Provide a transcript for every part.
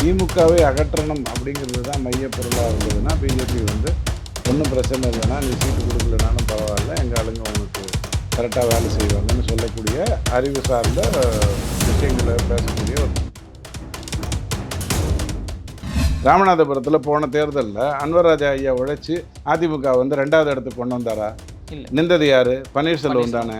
திமுகவை அகற்றணும் அப்படிங்கிறது தான் மையப்பொருளாக இருந்ததுன்னா பிஜேபி வந்து ஒன்றும் பிரச்சனை இல்லைன்னா நீ சீட்டு கொடுக்கலனாலும் பரவாயில்ல. எங்கள் ஆளுங்க உனக்கு கரெக்டாக வேலை செய்வாங்கன்னு சொல்லக்கூடிய அறிவு சார்ந்த விஷயங்களை பேசக்கூடிய ஒரு ராமநாதபுரத்தில் போன தேர்தலில் அன்வர்ராஜா ஐயா உழைச்சி அதிமுக வந்து ரெண்டாவது இடத்துக்கு கொண்டு வந்தாரா. நின்றது யாரு? பன்னீர்செல்வம் தானே?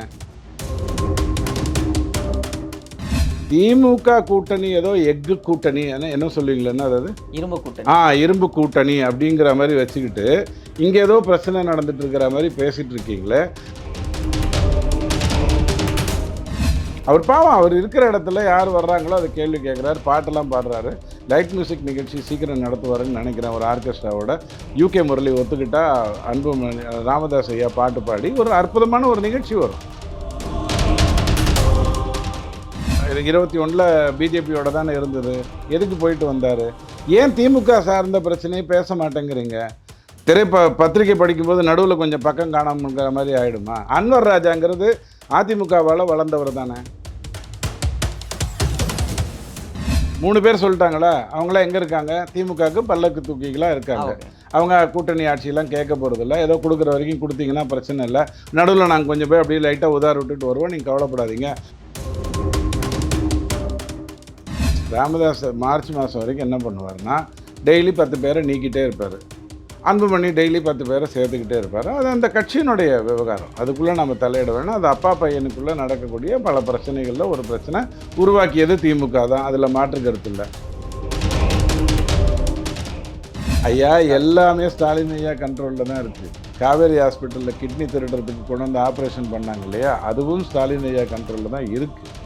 திமுக கூட்டணி ஏதோ எக்கு கூட்டணி என்ன- என்ன சொல்லுவீங்களா அதாவது? இரும்பு கூட்டணி. ஆ இரும்பு கூட்டணி அப்படிங்கிற மாதிரி வச்சுக்கிட்டு இங்கே ஏதோ பிரச்சனை நடந்துட்டு இருக்கிற மாதிரி பேசிட்டு இருக்கீங்களே. அவர் பாவம் அவர் இருக்கிற இடத்துல யார் வர்றாங்களோ அதை கேள்வி கேட்குறாரு பாட்டெல்லாம் பாடுறாரு. லைட் மியூசிக் நிகழ்ச்சி சீக்கிரம் நடத்துவாருன்னு நினைக்கிறேன் ஒரு ஆர்கெஸ்ட்ராவோட. யூகே முரளி ஒத்துக்கிட்டா அன்பு ராமதாஸ் ஐயா பாட்டு பாடி ஒரு அற்புதமான ஒரு நிகழ்ச்சி வரும். இருபத்தி ஒன்றில் பிஜேபியோட தானே இருந்தது. எதுக்கு போயிட்டு வந்தார்? ஏன் திமுக சார்ந்த பிரச்சனையை பேச மாட்டேங்கிறீங்க? திரை ப பத்திரிகை படிக்கும்போது நடுவில் கொஞ்சம் பக்கம் காணாமங்கிற மாதிரி ஆயிடுமா? அன்வர் ராஜாங்கிறது அதிமுகவால் வளர்ந்தவர் தானே. மூணு பேர் சொல்லிட்டாங்களா? அவங்களாம் எங்கே இருக்காங்க? திமுகவுக்கு பல்லக்கு தூக்கிகளாக இருக்காங்க. அவங்க கூட்டணி ஆட்சியெல்லாம் கேட்க போகிறதில்ல ஏதோ கொடுக்குற வரைக்கும் கொடுத்தீங்கன்னா பிரச்சனை இல்லை. நடுவில் நாங்கள் கொஞ்சம் போய் அப்படியே லைட்டாக உதார விட்டுட்டு வருவோம். நீங்கள் கவலைப்படாதீங்க. ராமதாஸ் மார்ச் மாதம் வரைக்கும் என்ன பண்ணுவார்னா டெய்லி பத்து பேரை நீக்கிட்டே இருப்பார். அன்புமணி டெய்லி பத்து பேரை சேர்த்துக்கிட்டே இருப்பார். அது அந்த கட்சியினுடைய விவகாரம். அதுக்குள்ளே நம்ம தலையிட வேணும். அது அப்பா பையனுக்குள்ளே நடக்கக்கூடிய பல பிரச்சனைகளில் ஒரு பிரச்சனை உருவாக்கியது திமுக தான். அதில் மாற்று கருத்து இல்லை. ஐயா எல்லாமே ஸ்டாலின் ஐயா கண்ட்ரோலில் தான் இருக்குது காவேரி ஹாஸ்பிட்டலில் கிட்னி திருடுறதுக்கு கொண்டு வந்து ஆப்ரேஷன் பண்ணாங்க இல்லையா? அதுவும் ஸ்டாலின் ஐயா கண்ட்ரோலில் தான் இருக்குது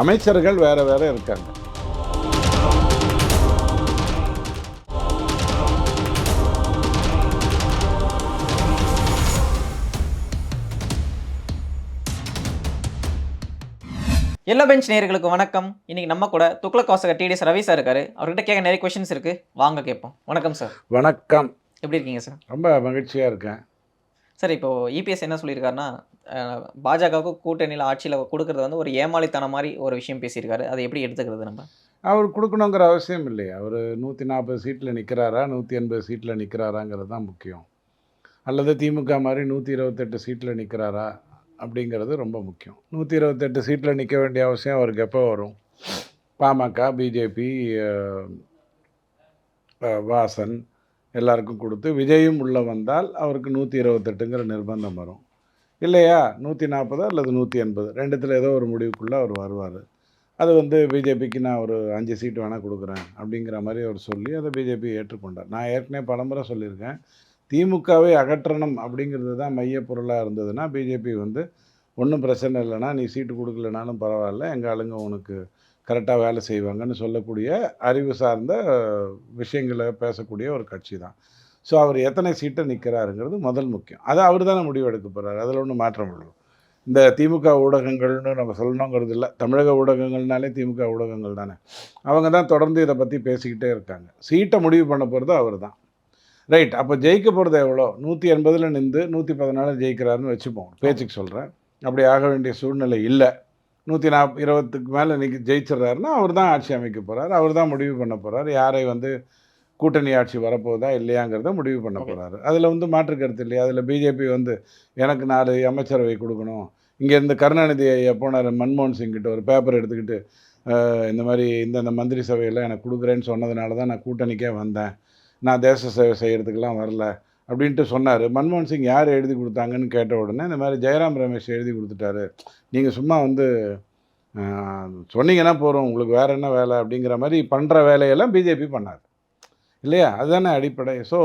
அமைச்சர்கள் வேறு வேறு இருக்காங்க. எல்லோ பெஞ்ச் நேயர்களுக்கு வணக்கம். இன்னைக்கு நம்ம கூட துக்ளக் வாசக டிடிஎஸ் ரவி சார் இருக்காரு. அவர்கிட்ட கேட்க நிறைய கொஸ்டின்ஸ் இருக்கு. வாங்க கேட்போம். வணக்கம் சார் வணக்கம். எப்படி இருக்கீங்க சார் ரொம்ப மகிழ்ச்சியாக இருக்கேன். சார் இப்போ இபிஎஸ் என்ன சொல்லியிருக்காருன்னா பாஜகவுக்கு கூட்டணியில் ஆட்சியில் கொடுக்கறது வந்து ஒரு ஏமாளித்தனம் மாதிரி ஒரு விஷயம் பேசியிருக்காரு. அதை எப்படி எடுத்துக்கிறது நம்ம? அவர் கொடுக்கணுங்கிற அவசியம் இல்லையா அவர் நூற்றி நாற்பது சீட்டில் நிற்கிறாரா நூற்றி எண்பது சீட்டில் நிற்கிறாராங்கிறது தான் முக்கியம். அல்லது திமுக மாதிரி நூற்றி இருபத்தெட்டு சீட்டில் நிற்கிறாரா அப்படிங்கிறது ரொம்ப முக்கியம். நூற்றி இருபத்தெட்டு சீட்டில் நிற்க வேண்டிய அவசியம் அவருக்கு எப்போ வரும்? பாமக பிஜேபி வாசன் எல்லாருக்கும் கொடுத்து விஜயும் உள்ளே வந்தால் அவருக்கு நூற்றி இருபத்தெட்டுங்கிற நிர்பந்தம் வரும். இல்லையா? நூற்றி நாற்பது அல்லது நூற்றி எண்பது ரெண்டுத்தில் ஏதோ ஒரு முடிவுக்குள்ளே அவர் வருவார். அது வந்து பிஜேபிக்கு நான் ஒரு அஞ்சு சீட்டு வேணால் கொடுக்குறேன் அப்படிங்கிற மாதிரி அவர் சொல்லி அதை பிஜேபி ஏற்றுக்கொண்டார். நான் ஏற்கனவே பலமுறை சொல்லியிருக்கேன். திமுகவை அகற்றணும் அப்படிங்கிறது தான் மையப்பொருளாக இருந்ததுன்னா பிஜேபி வந்து ஒன்றும் பிரச்சனை இல்லைன்னா நீ சீட்டு கொடுக்கலனாலும் பரவாயில்ல எங்கள் ஆளுங்க உனக்கு கரெக்டாக வேலை செய்வாங்கன்னு சொல்லக்கூடிய அறிவு சார்ந்த விஷயங்களை பேசக்கூடிய ஒரு கட்சி தான். ஸோ அவர் எத்தனை சீட்டை நிற்கிறாருங்கிறது முதல் முக்கியம். அதை அவர் தானே முடிவு எடுக்க போகிறார் அதில் ஒன்றும் மாற்றம் இல்லை. இந்த திமுக ஊடகங்கள்னு நம்ம சொல்லணுங்கிறது இல்லை. தமிழக ஊடகங்கள்னாலே திமுக ஊடகங்கள் தானே. அவங்க தான் தொடர்ந்து இதை பற்றி பேசிக்கிட்டே இருக்காங்க. சீட்டை முடிவு பண்ண போகிறது அவர் தான். ரைட் அப்போ ஜெயிக்க போகிறது எவ்வளோ? நூற்றி எண்பதில் நின்று நூற்றி பதினாலு ஜெயிக்கிறாருன்னு வச்சுப்போம். பேச்சுக்கு சொல்கிறேன் அப்படி ஆக வேண்டிய சூழ்நிலை இல்லை. நூற்றி நாப் இருபத்துக்கு மேலே இன்னைக்கு ஜெயிச்சிடுறாருன்னா அவர் தான் ஆட்சி அமைக்க போகிறார் அவர் தான் முடிவு பண்ண போகிறார் யாரை வந்து கூட்டணி ஆட்சி வரப்போகுதா இல்லையாங்கிறத முடிவு பண்ண. போகிறாரு அதில் வந்து மாற்று கருத்து இல்லையா? அதில் பிஜேபி வந்து எனக்கு நாலு அமைச்சரவை கொடுக்கணும். இங்கேருந்து கருணாநிதி ஐயா போனார் மன்மோகன் சிங் கிட்ட ஒரு பேப்பர் எடுத்துக்கிட்டு இந்த மாதிரி இந்தந்த மந்திரி சபையெல்லாம் எனக்கு கொடுக்குறேன்னு சொன்னதுனால தான் நான் கூட்டணிக்கே வந்தேன். நான் தேச சேவை செய்கிறதுக்கெல்லாம் வரல அப்படின்ட்டு சொன்னார். மன்மோகன் சிங் யார் எழுதி கொடுத்தாங்கன்னு கேட்ட உடனே இந்த மாதிரி ஜெயராம் ரமேஷ் எழுதி கொடுத்துட்டாரு. நீங்கள் சும்மா வந்து சொன்னீங்கன்னா போகிறோம் உங்களுக்கு வேறு என்ன வேலை அப்படிங்கிற மாதிரி பண்ணுற வேலையெல்லாம் பிஜேபி பண்ணார். இல்லையா? அதுதானே அடிப்படை. ஸோ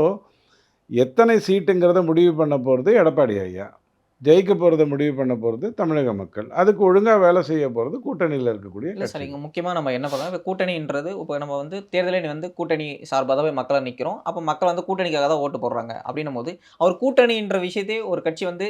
எத்தனை சீட்டுங்கிறத முடிவு பண்ண போகிறது எடப்பாடி ஐயா. ஜெயிக்க போகிறத முடிவு பண்ண போகிறது தமிழக மக்கள். அதுக்கு ஒழுங்காக வேலை செய்ய போகிறது கூட்டணியில் இருக்கக்கூடிய இல்லை சார் கட்சி. இங்கே முக்கியமாக நம்ம என்ன பண்ணலாம்? இப்போ கூட்டணின்றது இப்போ நம்ம வந்து தேர்தலில் வந்து கூட்டணி சார்பாக தான் போய் மக்களை நிற்கிறோம் அப்போ மக்கள் வந்து கூட்டணிக்காக தான் ஓட்டு போடுறாங்க அப்படின்னும் போது அவர் கூட்டணின்ற விஷயத்தையே ஒரு கட்சி வந்து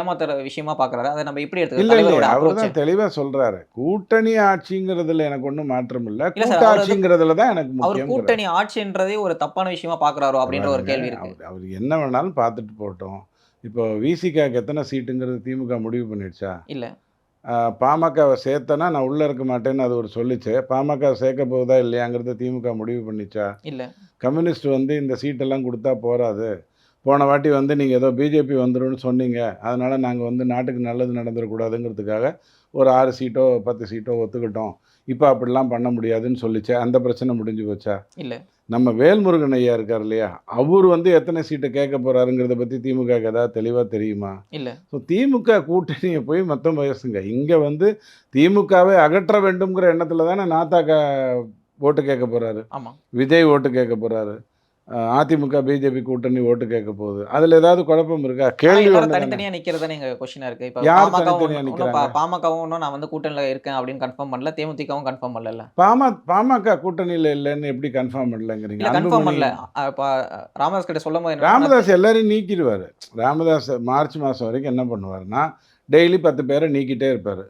ஏமாத்துற விஷயமா பார்க்குறாரு அதை நம்ம எப்படி எடுத்துக்கலாம் அவர். தான் தெளிவா சொல்றாரு. கூட்டணி ஆட்சிங்கிறதுல எனக்கு ஒன்றும் மாற்றம் இல்ல. கூட்டாட்சிங்கிறதுல தான் எனக்கு அவர் கூட்டணி ஆட்சின்றதே ஒரு தப்பான விஷயமா பார்க்குறாரோ அப்படின்ற ஒரு கேள்வி இருக்கு. அவர் அவர் என்ன வேணாலும் பார்த்துட்டு போட்டோம் இப்போ விசிகாக்கு எத்தனை சீட்டுங்கிறது திமுக முடிவு பண்ணிடுச்சா? இல்ல. பாமகவை சேர்த்தனா நான் உள்ளே இருக்க மாட்டேன்னு அது ஒரு சொல்லிச்சு. பாமக சேர்க்க போகுதா இல்லையாங்கிறத திமுக முடிவு பண்ணிச்சா? இல்ல. கம்யூனிஸ்ட் வந்து இந்த சீட்டெல்லாம் கொடுத்தா போகாது போன வாட்டி வந்து நீங்கள் ஏதோ பிஜேபி வந்துரும்னு சொன்னீங்க. அதனால் நாங்கள் வந்து நாட்டுக்கு நல்லது நடந்துடக்கூடாதுங்கிறதுக்காக ஒரு ஆறு சீட்டோ பத்து சீட்டோ ஒத்துக்கிட்டோம். இப்போ அப்படிலாம் பண்ண முடியாதுன்னு சொல்லிச்சு. அந்த பிரச்சனை முடிஞ்சு போச்சா? இல்ல. நம்ம வேல்முருகன் ஐயா இருக்கார் இல்லையா? அவர் வந்து எத்தனை சீட்டை கேட்க போகிறாருங்கிறத பற்றி திமுக ஏதாவது தெளிவாக தெரியுமா? இல்ல. ஸோ திமுக கூட்டணியை போய் மொத்தம் பேசுங்க இங்கே வந்து திமுகவை அகற்ற வேண்டும்ங்கிற எண்ணத்தில் தானே நாத்தாக்கா ஓட்டு கேட்க போகிறாரு விஜய் ஓட்டு கேட்க போகிறாரு அதிமுக பிஜேபி கூட்டணி ஓட்டு கேட்க போகுது. அதில் ஏதாவது குழப்பம் இருக்கா? கேள்வி எல்லாரும் ஒன்று தனித்தனியா நிக்கிறதா நீங்க கொஸ்டினா இருக்கு. இப்ப யார் பாமகவும் இன்னும் நான் வந்து கூட்டணியில இருக்கேன் அப்படின்னு கன்ஃபார்ம் பண்ணல. தேமுதிகவும் கன்ஃபார்ம் பண்ணல பாம பாமக கூட்டணியில் இல்லைன்னு எப்படி கன்ஃபார்ம் பண்ணலங்கிறீங்க? கன்ஃபார்ம் பண்ணல. இப்ப ராமதாஸ் கிட்ட சொல்லும் போது ராமதாஸ் எல்லாரையும் நீக்கிடுவார். ராமதாஸ் மார்ச் மாதம் வரைக்கும் என்ன பண்ணுவார்னா டெய்லி பத்து பேரை நீக்கிட்டே இருப்பார்.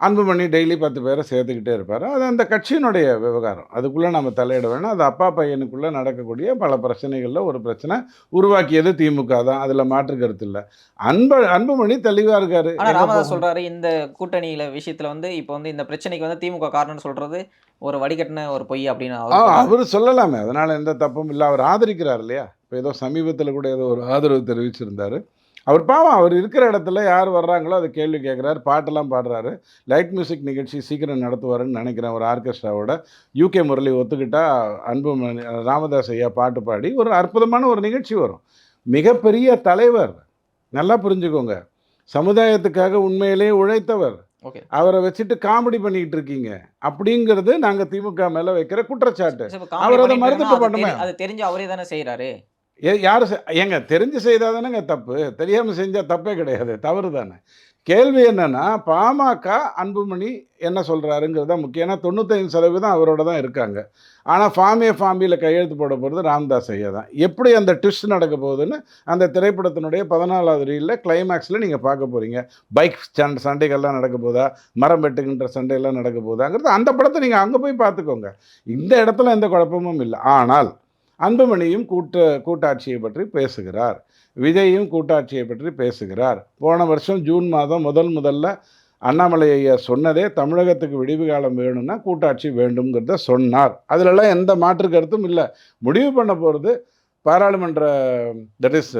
அன்புமணி டெய்லி பத்து பேரை சேர்த்துக்கிட்டே இருப்பார். அது அந்த கட்சியினுடைய விவகாரம். அதுக்குள்ளே நம்ம தலையிட வேணாம். அது அப்பா பையனுக்குள்ளே நடக்கக்கூடிய பல பிரச்சனைகளில் ஒரு பிரச்சனை உருவாக்கியது திமுக தான். அதில் மாற்று கருத்து இல்லை. அன்பு அன்புமணி தெளிவாக இருக்காரு. ராமதாஸ்? சொல்றாரு இந்த கூட்டணியில விஷயத்துல வந்து இப்போ வந்து இந்த பிரச்சனைக்கு வந்து திமுக காரணம்னு சொல்றது ஒரு வடிகட்டின ஒரு பொய் அப்படின்னு. அவர் சொல்லலாமே. அதனால் எந்த தப்பும் இல்லை. அவர் ஆதரிக்கிறார் இல்லையா? இப்போ ஏதோ சமீபத்தில் கூட ஏதோ ஒரு ஆதரவு தெரிவிச்சிருந்தார். அவர் பாவம் அவர் இருக்கிற இடத்துல யார் வர்றாங்களோ அதை கேள்வி கேட்குறாரு பாட்டெல்லாம் பாடுறாரு. லைட் மியூசிக் நிகழ்ச்சி சீக்கிரம் நடத்துவாருன்னு நினைக்கிறேன் ஒரு ஆர்கெஸ்ட்ராவோட. யூகே முரளி ஒத்துக்கிட்டா அன்பு ராமதாஸ் ஐயா பாட்டு பாடி ஒரு அற்புதமான ஒரு நிகழ்ச்சி வரும். மிகப்பெரிய தலைவர் நல்லா புரிஞ்சுக்கோங்க. சமுதாயத்துக்காக உண்மையிலே உழைத்தவர். அவரை வச்சுட்டு காமெடி பண்ணிக்கிட்டு இருக்கீங்க. அப்படிங்கிறது நாங்கள் திமுக மேலே வைக்கிற குற்றச்சாட்டு. அவர் அதை பண்ணிட்டு மறுத்துட்டு பண்ணுமே. அது தெரிஞ்சு அவரே தானே செய்யறாரு யார் ஏங்க தெரிஞ்சு செய்தால் தானேங்க தப்பு. தெரியாமல் செஞ்சால் தப்பே கிடையாது. தவறு தானே. கேள்வி என்னென்னா பாமக அன்புமணி என்ன சொல்கிறாருங்கிறது தான் முக்கியம் ஏன்னா தொண்ணூத்தைந்து சதவீதம் அவரோட தான் இருக்காங்க. ஆனால் ஃபாமிய ஃபாமியில் கையெழுத்து போட போகிறது ராம்தாஸ் ஐயா தான். எப்படி அந்த ட்விஸ்ட் நடக்க போகுதுன்னு அந்த திரைப்படத்தினுடைய பதினாலாவது ரீலில் கிளைமேக்ஸில் நீங்கள் பார்க்க போகிறீங்க பைக் சண்டை சண்டைகள்லாம் நடக்க போதா? மரம் வெட்டுகின்ற சண்டையெல்லாம் நடக்க போதாங்கிறது அந்த படத்தை நீங்கள் அங்கே போய் பார்த்துக்கோங்க. இந்த இடத்துல எந்த குழப்பமும் இல்லை. ஆனால் அன்புமணியும் கூட்ட கூட்டாட்சியை பற்றி பேசுகிறார். விஜயும் கூட்டாட்சியை பற்றி பேசுகிறார். போன வருஷம் ஜூன் மாதம் முதல் முதல்ல அண்ணாமலை ஐயா சொன்னதே தமிழகத்துக்கு விடிவு காலம் வேணும்னா கூட்டாட்சி வேண்டும்ங்கிறத சொன்னார். அதிலெல்லாம் எந்த மாற்று கருத்தும் இல்லை. முடிவு பண்ண போகிறது பாராளுமன்ற தட் இஸ்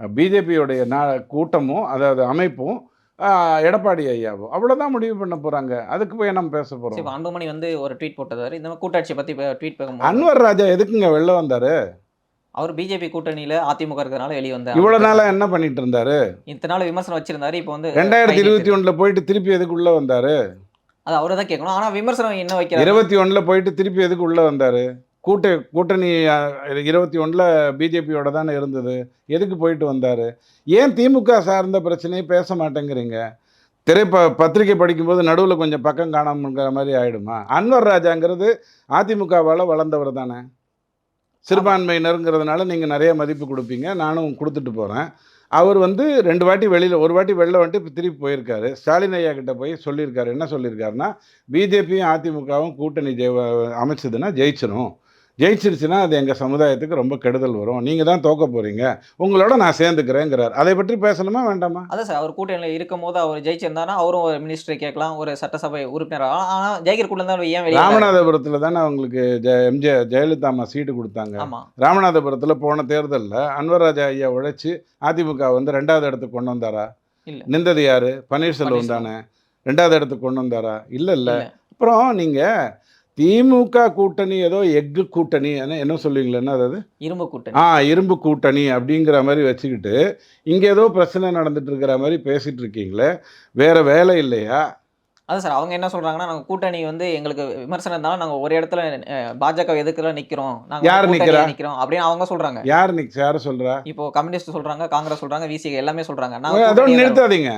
பிஜேபியோடைய நா கூட்டமும் அதாவது அமைப்பும் எடப்பாடி ஐயாவும் அவ்வளோதான் முடிவு பண்ண போகிறாங்க அதுக்கு போய் நம்ம பேச போகிறோம் இப்ப அன்புமணி வந்து ஒரு ட்வீட் போட்டதாரு. இந்த மாதிரி கூட்டாட்சியை பத்தி ட்வீட் அன்வர் ராஜா எதுக்குங்க வெளில வந்தார்? அவர் பிஜேபி கூட்டணியில அதிமுக இருக்கிறதுனால வெளியே வந்து இவ்வளோ நாளாக என்ன பண்ணிட்டு இருந்தாரு? இத்தனை நாள் விமர்சனம் வச்சிருந்தாரு. இப்போ வந்து ரெண்டாயிரத்தி இருபத்தி ஒன்றில் போயிட்டு திருப்பி எதுக்கு உள்ளே வந்தார்? அது அவரை தான் கேட்கணும். ஆனா விமர்சனம் என்ன வைக்கிறாரு. இருபத்தி ஒன்றில் போயிட்டு திருப்பி எதுக்கு உள்ளே வந்தார்? கூட்ட கூட்டணி இருபத்தி ஒன்றில் பிஜேபியோட தானே இருந்தது. எதுக்கு போயிட்டு வந்தார்? ஏன் திமுக சார்ந்த பிரச்சனையை பேச மாட்டேங்கிறீங்க? திரைப்ப பத்திரிக்கை படிக்கும்போது நடுவில் கொஞ்சம் பக்கம் காணாமங்கிற மாதிரி ஆகிடுமா அன்வர் ராஜாங்கிறது அதிமுகவால் வளர்ந்தவர் தானே. சிறுபான்மையினருங்கிறதுனால நீங்கள் நிறைய மதிப்பு கொடுப்பீங்க. நானும் கொடுத்துட்டு போகிறேன் அவர் வந்து ரெண்டு வாட்டி வெளியில் ஒரு வாட்டி வெளில வந்துட்டு இப்போ திருப்பி போயிருக்காரு. ஸ்டாலின் ஐயா கிட்ட போய் சொல்லியிருக்காரு. என்ன சொல்லியிருக்காருன்னா பிஜேபியும் அதிமுகவும் கூட்டணி ஜெய அமைச்சதுன்னா ஜெயிச்சிடும் ஜெயிச்சிருச்சுன்னா அது எங்கள் சமுதாயத்துக்கு ரொம்ப கெடுதல் வரும். நீங்கள் தான் தோக்க போகிறீங்க உங்களோட நான் சேர்ந்துக்கிறேங்கிறார். அதை பற்றி பேசணுமா வேண்டாமா? அதான் சார் அவர் கூட்டணியில் இருக்கும் போது அவர் ஜெயிச்சிருந்தாருன்னா அவரும் ஒரு மினிஸ்டரை கேட்கலாம் ஒரு சட்டசபை உறுப்பினர் ஆகலாம். ஆனா ஜெயகர் கூட இருந்தாலும் ஏன்? ராமநாதபுரத்தில் தானே அவங்களுக்கு எம்ஜே ஜெயலலிதா அம்மா சீட்டு கொடுத்தாங்க. ராமநாதபுரத்தில் போன தேர்தலில் அன்வர்ராஜா ஐயா உழைச்சி அதிமுக வந்து ரெண்டாவது இடத்துக்கு கொண்டு வந்தாரா? இல்ல. நின்றது யாரு? பன்னீர்செல்வம். தானே. ரெண்டாவது இடத்துக்கு கொண்டு வந்தாரா? இல்லை இல்லை. இல்ல. அப்புறம் நீங்கள் திமுக கூட்டணி ஏதோ எக்கு கூட்டணி என்ன என்ன சொல்லுவீங்களேன்னா அதாவது? இரும்பு கூட்டணி. ஆ இரும்பு கூட்டணி அப்படிங்கிற மாதிரி வச்சுக்கிட்டு இங்கே ஏதோ பிரச்சனை நடந்துட்டு இருக்கிற மாதிரி பேசிட்டு இருக்கீங்களே வேற வேலை இல்லையா? அதான் சார் அவங்க என்ன சொல்றாங்கன்னா நாங்க கூட்டணி வந்து எங்களுக்கு விமர்சனம் இருந்தாலும் நாங்க ஒரு இடத்துல பாஜக எதுக்குல நிக்கிறோம்? நாங்க யார் நிக்கிறா? நிக்கிறோம் அப்படின்னு அவங்க சொல்றாங்க. யார் நிக் யார் சொல்கிறா இப்போ கம்யூனிஸ்ட் சொல்றாங்க காங்கிரஸ் சொல்றாங்க விசிக எல்லாமே சொல்றாங்க. நாங்க அதோட கூட்டணியில இருக்கோம். நிறுத்தாதீங்க.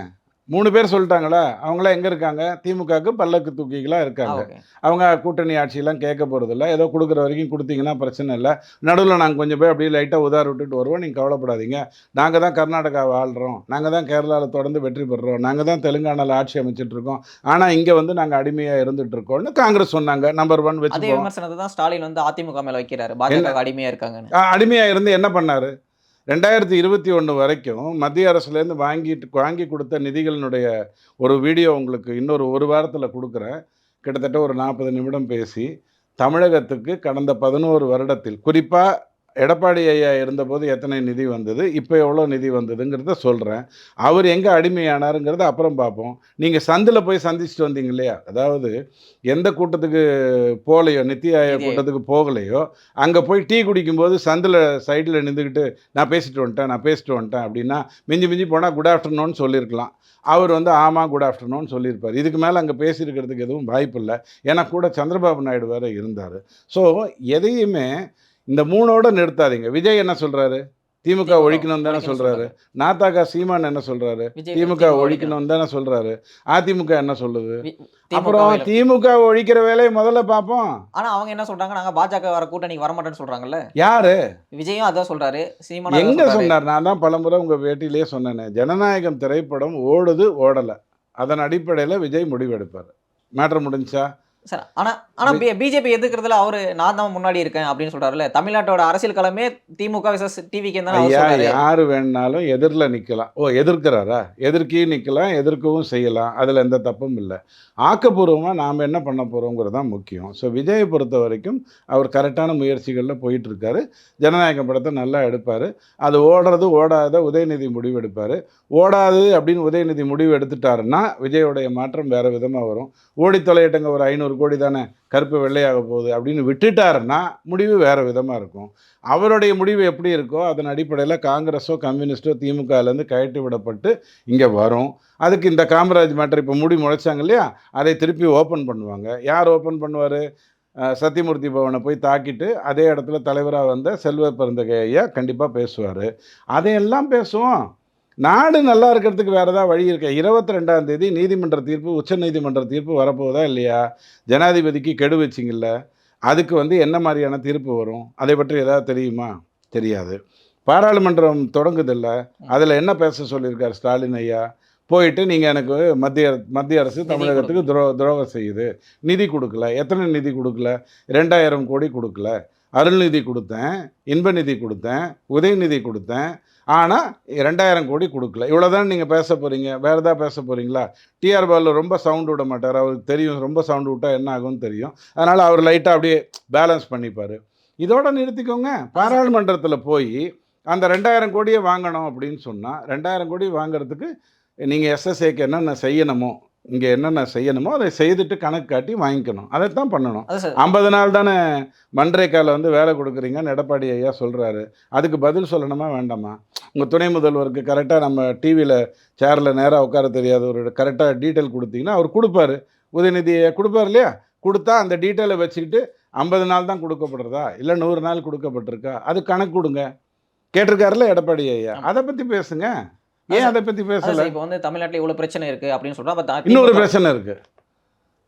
மூணு பேர் சொல்லிட்டாங்களா அவங்களாம் எங்கே இருக்காங்க? திமுகவுக்கு பல்லக்கு தூக்கிகளாக இருக்காங்க. அவங்க கூட்டணி ஆட்சியெல்லாம் கேட்க போகிறதில்ல ஏதோ கொடுக்குற வரைக்கும் கொடுத்தீங்கன்னா பிரச்சனை இல்லை. நடுவில் நாங்கள் கொஞ்சம் போய் அப்படியே லைட்டாக உதார விட்டுட்டு வருவோம். நீங்கள் கவலைப்படாதீங்க. நாங்கள் தான் கர்நாடகாவை ஆள்றோம் நாங்கள் தான் கேரளாவில் தொடர்ந்து வெற்றி பெறுறோம். நாங்கள் தான் தெலுங்கானாவில் ஆட்சி அமைச்சிட்டு இருக்கோம். ஆனால் இங்கே வந்து நாங்கள் அடிமையாக இருந்துட்டு இருக்கோம்னு காங்கிரஸ் சொன்னாங்க. நம்பர் ஒன் வச்சுப்போம் விமர்சனத்தை தான் ஸ்டாலின் வந்து அதிமுக மேல வைக்கிறாரு. பாஜக அடிமையா இருக்காங்கன்னு. அடிமையாக இருந்து என்ன பண்ணார்? ரெண்டாயிரத்தி இருபத்தி ஒன்று வரைக்கும் மத்திய அரசுலேருந்து வாங்கிட்டு வாங்கி கொடுத்த நிதிகளினுடைய ஒரு வீடியோ உங்களுக்கு இன்னொரு ஒரு வாரத்தில் கொடுக்குறேன். கிட்டத்தட்ட ஒரு நாற்பது நிமிடம் பேசி தமிழகத்துக்கு கடந்த பதினோரு வருடத்தில் குறிப்பாக எடப்பாடி ஐயா இருந்தபோது எத்தனை நிதி வந்தது இப்போ எவ்வளோ நிதி வந்ததுங்கிறத சொல்கிறேன் அவர் எங்கே அடிமையானாருங்கிறத அப்புறம் பார்ப்போம். நீங்கள் சந்தில் போய் சந்திச்சுட்டு வந்தீங்க இல்லையா? அதாவது எந்த கூட்டத்துக்கு போகலையோ நித்தி ஆயோக். கூட்டத்துக்கு போகலையோ அங்கே போய் டீ குடிக்கும்போது சந்தில் சைடில் நின்றுக்கிட்டு நான் பேசிட்டு வந்துட்டேன் நான் பேசிட்டு வந்துட்டேன் அப்படின்னா மிஞ்சி மிஞ்சி போனால் குட் ஆஃப்டர்நூன் சொல்லியிருக்கலாம் அவர் வந்து ஆமாம் குட் ஆஃப்டர்நூன் சொல்லியிருப்பார். இதுக்கு மேலே அங்கே பேசியிருக்கிறதுக்கு எதுவும் வாய்ப்பு இல்லை. ஏன்னா கூட சந்திரபாபு நாயுடு வேறு இருந்தார். ஸோ எதையுமே இந்த மூணோட நிறுத்தாதீங்க. விஜய் என்ன சொல்கிறாரு திமுக ஒழிக்கணும் தானே சொல்கிறாரு நாத்தாக்கா சீமான் என்ன சொல்கிறாரு விஜய் திமுக ஒழிக்கணும். தானே சொல்கிறாரு அதிமுக என்ன சொல்லுது? அப்புறம் திமுக ஒழிக்கிற வேலையை முதல்ல பார்ப்போம். ஆனா அவங்க என்ன சொல்றாங்க? நாங்க பாஜக வர கூட்டணிக்கு வர மாட்டேன்னு சொல்றாங்கல்ல? யாரு? விஜயும் அதான் சொல்றாரு. சீமானும் எங்க சொல்றாரு. சொன்னார்? நான் தான் பலமுறை உங்க பேட்டியிலே சொன்னேனே. ஜனநாயகம் திரைப்படம் ஓடுது ஓடல. அதன் அடிப்படையில் விஜய் முடிவெடுப்பார். மேட்ரு முடிஞ்சா சார் ஆனா ஆனா பிஜேபி எதிர்க்கிறதுல அவரு நான் தான் முன்னாடி இருக்கேன் அப்படின்னு சொல்றாருல்ல. தமிழ்நாட்டோட அரசியல் களமே திமுக விசஸ் டிவிக்கு தானே யார் வேணுனாலும் எதிரில் நிற்கலாம் ஓ எதிர்க்கிறாரா? எதிர்க்கையும் நிற்கலாம் எதிர்க்கவும் செய்யலாம். அதில் எந்த தப்பும் இல்லை. ஆக்கப்பூர்வமாக நாம் என்ன பண்ண போகிறோங்கிறது தான் முக்கியம். ஸோ விஜயை பொறுத்த வரைக்கும் அவர் கரெக்டான முயற்சிகளில் போயிட்டு இருக்காரு ஜனநாயகம் படத்தை நல்லா எடுப்பார். அது ஓடுறது ஓடாத உதயநிதி முடிவு எடுப்பார். ஓடாது அப்படின்னு உதயநிதி முடிவு எடுத்துட்டாருன்னா விஜயோடைய மாற்றம் வேறு விதமாக வரும். ஓடி தொலையிட்டங்க ஒரு ஐநூறு கோடி தானே கருப்பு வெள்ளையாக போகுது அப்படின்னு விட்டுட்டாருன்னா முடிவு வேறு விதமாக இருக்கும். அவருடைய முடிவு எப்படி இருக்கோ அதன் அடிப்படையில் காங்கிரஸோ கம்யூனிஸ்டோ திமுகலேருந்து கழட்டி விடப்பட்டு இங்கே வரும். அதுக்கு இந்த காமராஜ் மேட்டர் இப்போ முடி முளைச்சாங்க இல்லையா அதை திருப்பி ஓப்பன் பண்ணுவாங்க. யார் ஓப்பன் பண்ணுவார்? சத்தியமூர்த்தி பவனை போய் தாக்கிட்டு அதே இடத்துல தலைவராக வந்த செல்வ பிறந்தகை கண்டிப்பாக பேசுவார். அதையெல்லாம் பேசுவோம். நாடு நல்லா இருக்கிறதுக்கு வேறு ஏதாவது வழி இருக்கு? இருபத்தி ரெண்டாம் தேதி நீதிமன்ற தீர்ப்பு உச்ச நீதிமன்ற தீர்ப்பு வரப்போதா இல்லையா? ஜனாதிபதிக்கு கெடு வச்சிங்கல்ல அதுக்கு வந்து என்ன மாதிரியான தீர்ப்பு வரும்? அதை பற்றி ஏதாவது தெரியுமா? தெரியாது. பாராளுமன்றம் தொடங்குதில்ல. அதில் என்ன பேச சொல்லியிருக்கார் ஸ்டாலின் ஐயா? போயிட்டு நீங்கள் எனக்கு மத்திய மத்திய அரசு தமிழகத்துக்கு துரோ துரோகம் செய்யுது. நிதி கொடுக்கல. எத்தனை நிதி கொடுக்கல? ரெண்டாயிரம் கோடி கொடுக்கல. அருள்நிதி கொடுத்தேன் இன்ப நிதி கொடுத்தேன் உதயநிதி கொடுத்தேன் ஆனால் ரெண்டாயிரம் கோடி கொடுக்கல. இவ்வளோ தான் நீங்கள் பேச போகிறீங்க வேறு ஏதாவது பேச போகிறீங்களா டிஆர்பாலில் ரொம்ப சவுண்டு விட மாட்டார். அவருக்கு தெரியும் ரொம்ப சவுண்டு விட்டால் என்ன ஆகும்னு தெரியும். அதனால் அவர் லைட்டாக அப்படியே பேலன்ஸ் பண்ணிப்பார். இதோட நிறுத்திக்கோங்க. பாராளுமன்றத்தில் போய் அந்த ரெண்டாயிரம் கோடியை வாங்கணும் அப்படின்னு சொன்னால் ரெண்டாயிரம் கோடி வாங்குறதுக்கு நீங்கள் எஸ்எஸ்ஏக்கு என்னென்ன செய்யணுமோ இங்கே என்னென்ன செய்யணுமோ அதை செய்துட்டு கணக்கு காட்டி வாங்கிக்கணும். அதைத்தான் பண்ணணும். அது சார். ஐம்பது நாள் தானே மன்ரேக்கால வந்து வேலை கொடுக்குறீங்கன்னு எடப்பாடி ஐயா சொல்கிறாரு அதுக்கு பதில் சொல்லணுமா வேண்டாமா? உங்கள் துணை முதல்வருக்கு கரெக்டாக நம்ம டிவியில் சேரில் நேராக உட்கார தெரியாத ஒரு கரெக்டாக டீட்டெயில் கொடுத்தீங்கன்னா அவர் கொடுப்பாரு. உதயநிதியை கொடுப்பார் இல்லையா? கொடுத்தா அந்த டீட்டெயிலை வச்சுக்கிட்டு ஐம்பது நாள் தான் கொடுக்கப்படுறதா? இல்லை நூறு நாள் கொடுக்கப்பட்டிருக்கா? அது கணக்கு கொடுங்க. கேட்டிருக்காருல்ல எடப்பாடி ஐயா? அதை பற்றி பேசுங்க. ஏன் அதை பற்றி அதான் பேசலை இப்போ வந்து தமிழ்நாட்டுல இவ்வளவு பிரச்சனை இருக்கு அப்படின்னு த- இன்னொரு பிரச்சனை இருக்கு.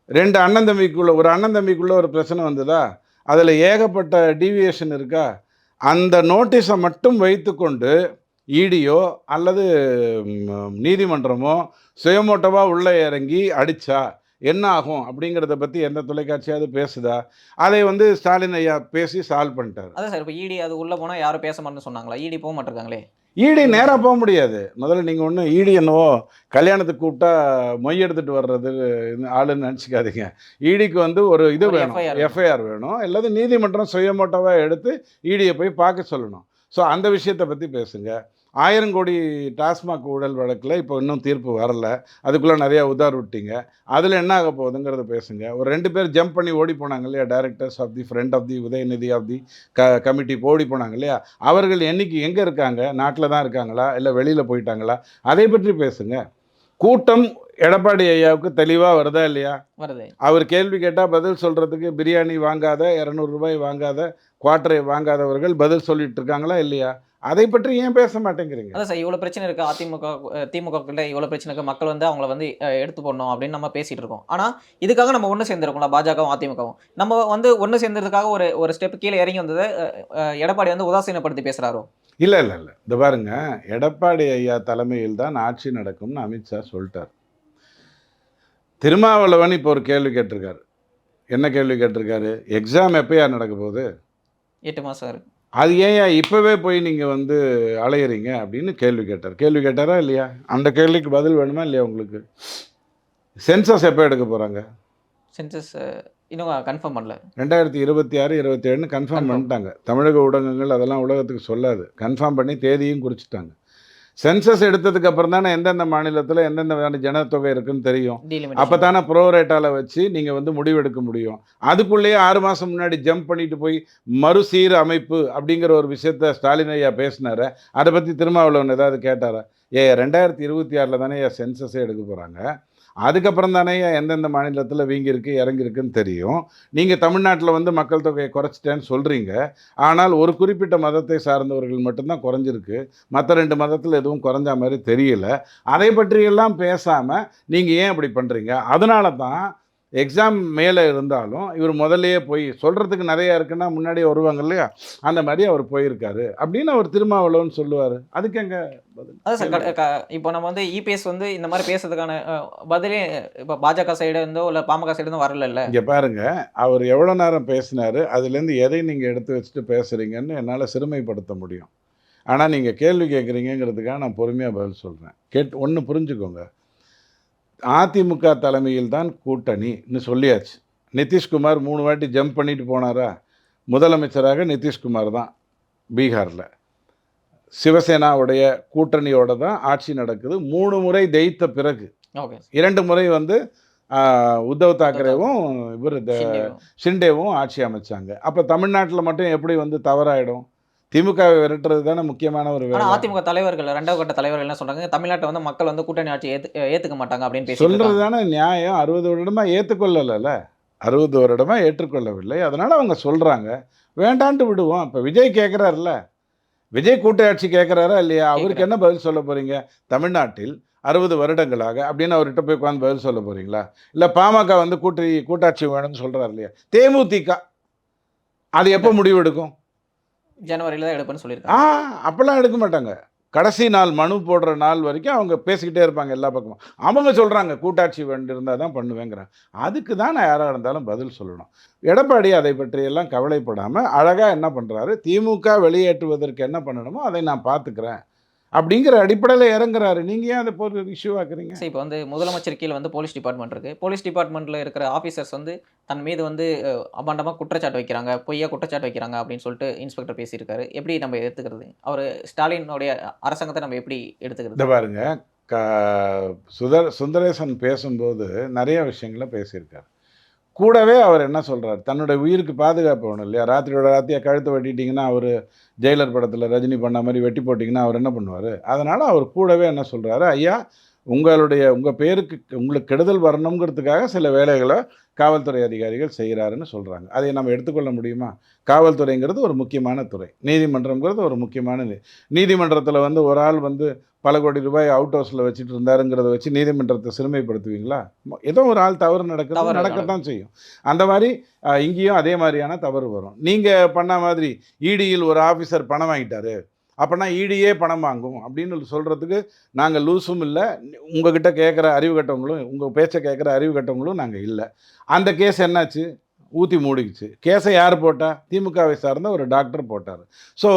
ரெண்டு அண்ணன் தம்பிக்குள்ள ஒரு அண்ணன் தம்பிக்குள்ள ஒரு பிரச்சனை வந்ததா? அதில் ஏகப்பட்ட டீவியேஷன் இருக்கா? அந்த நோட்டீஸை மட்டும் வைத்துக்கொண்டு இடியோ அல்லது ம், நீதிமன்றமோ சுயமோட்டவாக உள்ளே இறங்கி அடிச்சா என்ன ஆகும் அப்படிங்கிறத பற்றி எந்த தொலைக்காட்சியாவது பேசுதா? அதை வந்து ஸ்டாலின் ஐயா பேசி சால்வ் பண்ணிட்டார். அதான் சார் இப்போ இடி அது உள்ள போனா யாரும் பேச மாட்டேன்னு சொன்னாங்களா? இடி போக மாட்டிருக்காங்களே. ஈடி நேராக போக முடியாது. முதல்ல நீங்கள் ஒன்று ஈடி என்னவோ கல்யாணத்துக்கு கூப்பிட்டா மொய் எடுத்துகிட்டு வர்றது ஆளுன்னு நினச்சிக்காதீங்க. ஈடிக்கு வந்து ஒரு இது வேணும். எஃப்ஐஆர் வேணும். அல்லது நீதிமன்றம் சுயமோட்டோவாக எடுத்து ஈடியை போய் பார்க்க சொல்லணும். ஸோ அந்த விஷயத்தை பற்றி பேசுங்க. ஆயிரம் கோடி டாஸ்மாக் ஊழல் வழக்கில் இப்போ இன்னும் தீர்ப்பு வரல. அதுக்குள்ளே நிறையா உதார் விட்டீங்க. அதில் என்ன ஆக போகுதுங்கிறத பேசுங்க. ஒரு ரெண்டு பேர் ஜம்ப் பண்ணி ஓடி போனாங்க இல்லையா? Directors of the friend of the Udhayanidhi of the க கமிட்டி ஓடி போனாங்க இல்லையா? அவர்கள் என்னைக்கு எங்கே இருக்காங்க? நாட்டில் தான் இருக்காங்களா? இல்லை வெளியில் போயிட்டாங்களா? அதை பற்றி பேசுங்க. கூட்டம் எடப்பாடி ஐயாவுக்கு தெளிவாக வருதா இல்லையா? வருது. அவர் கேள்வி கேட்டால் பதில் சொல்கிறதுக்கு பிரியாணி வாங்காத இரநூறு ரூபாய் வாங்காத குவார்ட்டரை வாங்காதவர்கள் பதில் சொல்லிட்டு இருக்காங்களா இல்லையா? அதை பற்றி ஏன் பேச மாட்டேங்கிறீங்க? அதான் சார் இவ்வளவு பிரச்சனை இருக்கு. அதிமுக திமுக கிட்ட இவ்வளவு பிரச்சனை இருக்கு மக்கள் வந்து அவங்கள வந்து எடுத்து போடணும் அப்படின்னு நம்ம பேசிட்டு இருக்கோம். ஆனா இதுக்காக நம்ம ஒண்ணு சேர்ந்திருக்கோம்ல பாஜகவும் அதிமுகவும். நம்ம வந்து ஒண்ணு சேர்ந்ததுக்காக ஒரு ஒரு ஸ்டெப் கீழே இறங்கி வந்ததை எடப்பாடி வந்து உதாசீனப்படுத்தி பேசுறாரோ? இல்லை இல்லை இல்லை. இந்த பாருங்க. எடப்பாடி ஐயா தலைமையில் தான் ஆட்சி நடக்கும்னு அமித்ஷா சொல்லிட்டார். திருமாவளவன் இப்போ ஒரு கேள்வி கேட்டிருக்காரு. என்ன கேள்வி கேட்டிருக்காரு? எக்ஸாம் எப்பயா நடக்க போகுது? எட்டு மாசம் இருக்கு. அது ஏன் இப்போவே போய் நீங்கள் வந்து அலையிறீங்க அப்படின்னு கேள்வி கேட்டார். கேள்வி கேட்டாரா இல்லையா? அந்த கேள்விக்கு பதில் வேணுமா இல்லையா உங்களுக்கு? சென்சஸ் எப்போ எடுக்க போகிறாங்க சென்சஸ் இன்னும் கன்ஃபார்ம் பண்ணல. ரெண்டாயிரத்தி இருபத்தி ஆறு இருபத்தி ஏழுன்னு கன்ஃபார்ம். பண்ணிட்டாங்க. தமிழக ஊடகங்கள் அதெல்லாம் உலகத்துக்கு சொல்லாது. கன்ஃபார்ம் பண்ணி தேதியும் குறிச்சிட்டாங்க. சென்சஸ் எடுத்ததுக்கு அப்புறம் தானே எந்தெந்த மாநிலத்தில் எந்தெந்த ஜனத்தொகை இருக்குன்னு தெரியும். அப்போ தானே ப்ரோரேட்டாவில் வச்சு நீங்கள் வந்து முடிவெடுக்க முடியும். அதுக்குள்ளேயே ஆறு மாதம் முன்னாடி ஜம்ப் பண்ணிட்டு போய் மறுசீர் அமைப்பு அப்படிங்கிற ஒரு விஷயத்த ஸ்டாலின் ஐயா பேசினாரு. அதை பற்றி திருமாவளவன் ஏதாவது கேட்டாரா? ஏ ரெண்டாயிரத்தி இருபத்தி ஆறில் தானே சென்சஸே எடுக்க போகிறாங்க அதுக்கப்புறம் தானே எந்தெந்த மாநிலத்தில் வீங்கியிருக்கு இறங்கியிருக்குன்னு தெரியும். நீங்கள் தமிழ்நாட்டில் வந்து மக்கள் தொகையை குறைச்சிட்டேன்னு சொல்கிறீங்க ஆனால் ஒரு குறிப்பிட்ட மதத்தை சார்ந்தவர்கள் மட்டும்தான் குறைஞ்சிருக்கு. மற்ற ரெண்டு மதத்தில் எதுவும் குறைஞ்ச மாதிரி தெரியல. அதை பற்றியெல்லாம் பேசாமல் நீங்கள் ஏன் அப்படி பண்ணுறீங்க அதனால தான் எக்ஸாம் மேலே இருந்தாலும் இவர் முதல்லயே போய் சொல்கிறதுக்கு நிறையா இருக்குன்னா முன்னாடியே வருவாங்க இல்லையா? அந்த மாதிரி அவர் போயிருக்காரு. அப்படின்னு அவர் திருமாவளவன் சொல்லுவார். அதுக்கு எங்க பதில்? அதான் சார் இப்போ நம்ம வந்து இபிஎஸ் வந்து இந்த மாதிரி பேசுறதுக்கான பதிலே இப்போ பாஜக சைடு இருந்தோ இல்லை பாமக சைடு இருந்தோ வரல இங்கே பாருங்க அவர் எவ்வளோ நேரம் பேசினாரு அதுலேருந்து எதை நீங்கள் எடுத்து வச்சுட்டு பேசுகிறீங்கன்னு என்னால் சிறுமைப்படுத்த முடியும். ஆனால் நீங்கள் கேள்வி கேட்குறீங்கிறதுக்காக நான் பொறுமையாக பதில் சொல்கிறேன் கேட் ஒன்று புரிஞ்சுக்கோங்க. அதிமுக தலைமையில் தான் கூட்டணின்னு சொல்லியாச்சு. நிதிஷ்குமார் மூணு வாட்டி ஜம்ப் பண்ணிட்டு போனாரா? முதலமைச்சராக நிதிஷ்குமார் தான் பீகாரில். சிவசேனாவுடைய கூட்டணியோட தான் ஆட்சி நடக்குது. மூணு முறை ஜெயித்த பிறகு. இரண்டு முறை வந்து உத்தவ் தாக்கரேவும் இவர் ஷிண்டேவும் ஆட்சி அமைச்சாங்க. அப்போ தமிழ்நாட்டில் மட்டும் எப்படி வந்து தவறாயிடும்? திமுகவை விரட்டுறது தானே முக்கியமான ஒரு வேலை. அதிமுக தலைவர்கள் ரெண்டாவது கட்ட தலைவர்கள் என்ன சொல்றாங்க? தமிழ்நாட்டை வந்து மக்கள் வந்து கூட்டணி ஆட்சி ஏத்து ஏத்துக்க மாட்டாங்க அப்படின்னு சொல்றது. தானே நியாயம். அறுபது வருடமா ஏற்றுக்கொள்ளலைல்ல அறுபது வருடமா ஏற்றுக்கொள்ளவில்லை. அதனால அவங்க சொல்றாங்க. வேண்டான்ட்டு விடுவோம். இப்போ விஜய் கேட்குறாருல விஜய் கூட்டாட்சி கேட்குறாரா இல்லையா? அவருக்கு என்ன பதில் சொல்ல போறீங்க? தமிழ்நாட்டில் அறுபது வருடங்களாக அப்படின்னு அவர்கிட்ட போய் உட்காந்து பதில் சொல்ல போறீங்களா? இல்லை பாமக வந்து கூட்டணி கூட்டாட்சி வேணும்னு சொல்றாரு இல்லையா? தேமுதிக. அது எப்போ முடிவெடுக்கும்? ஜனவரியில் தான் எடுப்பேன்னு ஆ சொல்லியிருக்காங்க அப்போல்லாம் எடுக்க மாட்டாங்க. கடைசி நாள் மனு போடுற நாள் வரைக்கும் அவங்க பேசிக்கிட்டே இருப்பாங்க எல்லா பக்கமும். அவங்க சொல்கிறாங்க கூட்டாட்சி வேண்டி இருந்தால் தான் பண்ணுவேங்கிறாங்க. அதுக்கு தான் நான் யாராக இருந்தாலும் பதில் சொல்லணும். எடப்பாடி அதை பற்றியெல்லாம் கவலைப்படாமல் அழகாக என்ன பண்ணுறாரு திமுக வெளியேற்றுவதற்கு என்ன பண்ணணுமோ அதை நான் பார்த்துக்கிறேன். அப்படிங்கிற அடிப்படையில் இறங்குறாரு. நீங்கள் ஏன் அதை ஒரு இஷ்யூ ஆக்குறீங்க? சரி இப்போ வந்து முதலமைச்சர் கீழே வந்து போலீஸ் டிபார்ட்மெண்ட் இருக்கு. போலீஸ் டிபார்ட்மெண்ட்ல இருக்கிற ஆஃபீஸர்ஸ் வந்து தன் மீது வந்து அஹ், அபாண்டமா குற்றச்சாட்டு வைக்கிறாங்க. பொய்யா குற்றச்சாட்டு வைக்கிறாங்க அப்படின்னு சொல்லிட்டு இன்ஸ்பெக்டர் பேசியிருக்காரு. எப்படி நம்ம எடுத்துக்கிறது? அவர் ஸ்டாலினுடைய அரசாங்கத்தை நம்ம எப்படி எடுத்துக்கிறது? பாருங்க. க சுதர் சுந்தரேசன் பேசும்போது நிறைய விஷயங்களை பேசியிருக்கார். கூடவே அவர் என்ன சொல்கிறார் தன்னோட உயிருக்கு பாதுகாப்பு வேணும் இல்லையா? ராத்திரியோட ராத்திரியாக கழுத்தை வெட்டிட்டீங்கன்னா அவர் ஜெயிலர் படத்தில் ரஜினி பண்ண மாதிரி வெட்டி போட்டிங்கன்னா அவர் என்ன பண்ணுவார்? அதனால் அவர் கூடவே என்ன சொல்கிறாரு ஐயா உங்களுடைய உங்கள் பேருக்கு உங்களுக்கு கெடுதல் வரணுங்கிறதுக்காக சில வேலைகளை காவல்துறை அதிகாரிகள் செய்கிறாருன்னு சொல்கிறாங்க அதை நம்ம எடுத்துக்கொள்ள முடியுமா? காவல்துறைங்கிறது ஒரு முக்கியமான துறை. நீதிமன்றம்ங்கிறது ஒரு முக்கியமான நீதிமன்றத்தில் வந்து ஒரு ஆள் வந்து பல கோடி ரூபாய் அவுட் ஹவுஸில் வச்சுட்டு இருந்தாருங்கிறத வச்சு நீதிமன்றத்தை சிறுமைப்படுத்துவீங்களா? ஏதோ ஒரு ஆள் தவறு நடக்குது நடக்கத்தான் செய்யும். அந்த மாதிரி இங்கேயும் அதே மாதிரியான தவறு வரும். நீங்கள் பண்ண மாதிரி இடியில் ஒரு ஆஃபீஸர் பணம் வாங்கிட்டாரு. அப்போனா இடியே பணம் வாங்கும். அப்படின்னு சொல்கிறதுக்கு நாங்கள் லூஸும் இல்லை. உங்ககிட்ட கேட்குற அறிவு கட்டவங்களும் உங்கள் பேச்சை கேட்குற அறிவு கட்டவங்களும் நாங்கள் இல்லை. அந்த கேஸ் என்னாச்சு? ஊற்றி மூடிக்குச்சு. கேஸை யார் போட்டா? திமுகவை சார்ந்த ஒரு டாக்டர் போட்டார். ஸோ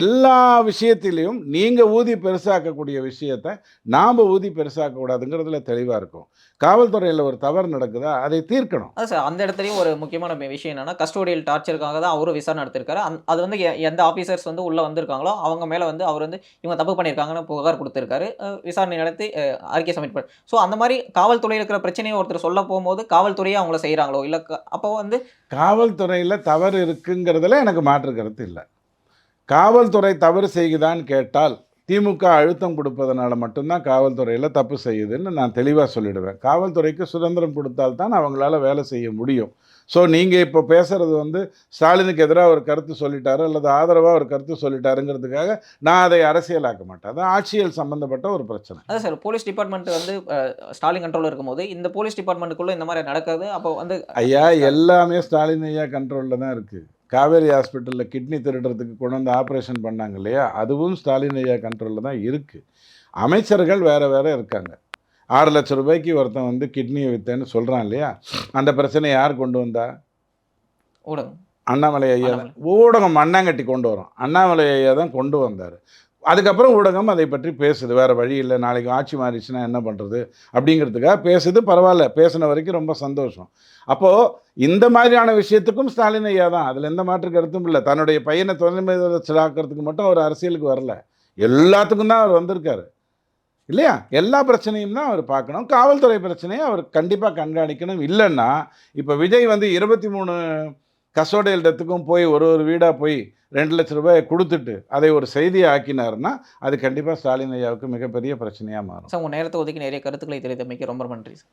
எல்லா விஷயத்திலையும் நீங்கள் ஊதி பெருசாக்கக்கூடிய விஷயத்தை நாம் ஊதி பெருசாக்கக்கூடாதுங்கிறதுல தெளிவாக இருக்கும். காவல்துறையில் ஒரு தவறு நடக்குதா? அதை தீர்க்கணும். சார் அந்த இடத்துலையும் ஒரு முக்கியமான விஷயம் என்னன்னா கஸ்டோடியல் டார்ச்சருக்காக தான் அவரும் விசாரணை நடத்திருக்காரு. அந் அது வந்து எந்த ஆஃபீஸர்ஸ் வந்து உள்ள வந்திருக்காங்களோ அவங்க மேல வந்து அவர் வந்து இவங்க தப்பு பண்ணியிருக்காங்கன்னு புகார் கொடுத்திருக்காரு. விசாரணை நடத்தி அறிக்கை சப்மிட் பண்ண ஸோ அந்த மாதிரி காவல்துறையில் இருக்கிற பிரச்சனையை ஒருத்தர் சொல்ல போகும்போது காவல்துறையே அவங்கள செய்கிறாங்களோ இல்லை அப்போ வந்து காவல்துறையில் தவறு இருக்குங்கிறதுல எனக்கு மாற்று கருத்து இல்லை. காவல்துறை தவறு செய்யுதான்னு கேட்டால் திமுக அழுத்தம் கொடுப்பதனால மட்டும்தான் காவல்துறையில் தப்பு செய்யுதுன்னு நான் தெளிவாக சொல்லிடுவேன். காவல்துறைக்கு சுதந்திரம் கொடுத்தால்தான் அவங்களால வேலை செய்ய முடியும். ஸோ நீங்கள் இப்போ பேசுகிறது வந்து ஸ்டாலினுக்கு எதிராக ஒரு கருத்து சொல்லிட்டாரு அல்லது ஆதரவாக ஒரு கருத்து சொல்லிட்டாருங்கிறதுக்காக நான் அதை அரசியலாக்க மாட்டேன். அது ஆட்சியல் சம்மந்தப்பட்ட ஒரு பிரச்சனை. அதான் சார் போலீஸ் டிபார்ட்மெண்ட் வந்து ஸ்டாலின் கண்ட்ரோலில் இருக்கும்போது இந்த போலீஸ் டிபார்ட்மெண்ட்டுக்குள்ள இந்த மாதிரி நடக்குது. அப்போ வந்து ஐயா எல்லாமே ஸ்டாலின் ஐயா கண்ட்ரோலில் தான் இருக்குது காவேரி ஹாஸ்பிட்டலில் கிட்னி திருடுறதுக்கு கொண்டு வந்து ஆப்ரேஷன் பண்ணாங்க இல்லையா? அதுவும் ஸ்டாலின் ஐயா கண்ட்ரோலில் தான் இருக்குது அமைச்சர்கள் வேறு வேறு இருக்காங்க. ஆறு லட்ச ரூபாய்க்கு ஒருத்தன் வந்து கிட்னியை விற்றேன்னு சொல்கிறான் இல்லையா? அந்த பிரச்சனை யார் கொண்டு வந்தா? ஊடகம். அண்ணாமலை ஐயா. ஊடகம் மண்ணாங்கட்டி கொண்டு வரும். அண்ணாமலை ஐயா தான் கொண்டு வந்தார். அதுக்கப்புறம் ஊடகம் அதை பற்றி பேசுது. வேறு வழி இல்லை. நாளைக்கு ஆட்சி மாறிச்சுன்னா என்ன பண்ணுறது அப்படிங்கிறதுக்காக பேசுது. பரவாயில்ல. பேசின வரைக்கும் ரொம்ப சந்தோஷம். அப்போது இந்த மாதிரியான விஷயத்துக்கும் ஸ்டாலின் ஐயா தான். அதில் எந்த மாற்று கருத்தும் இல்லை. தன்னுடைய பையனை துணை மட்டும் அவர் அரசியலுக்கு வரல. எல்லாத்துக்கும் தான் அவர் வந்திருக்காரு. இல்லையா? எல்லா பிரச்சனையும் தான் அவர் பார்க்கணும். காவல்துறை பிரச்சனையை அவர் கண்டிப்பாக கண்காணிக்கணும். இல்லைன்னா இப்போ விஜய் வந்து இருபத்தி மூணு கஸ்டோடியல் இடத்துக்கும் போய் ஒரு ஒரு வீடாக போய் ரெண்டு லட்ச ரூபாயை கொடுத்துட்டு அதை ஒரு செய்தியை ஆக்கினார்னா அது கண்டிப்பாக ஸ்டாலின் ஐயாவுக்கு மிகப்பெரிய பிரச்சனையாக மாறும். சார் உங்கள் நேரத்தை ஒதுக்கி நிறைய கருத்துக்களை தெரிவித்தமைக்கு ரொம்ப நன்றி சார்.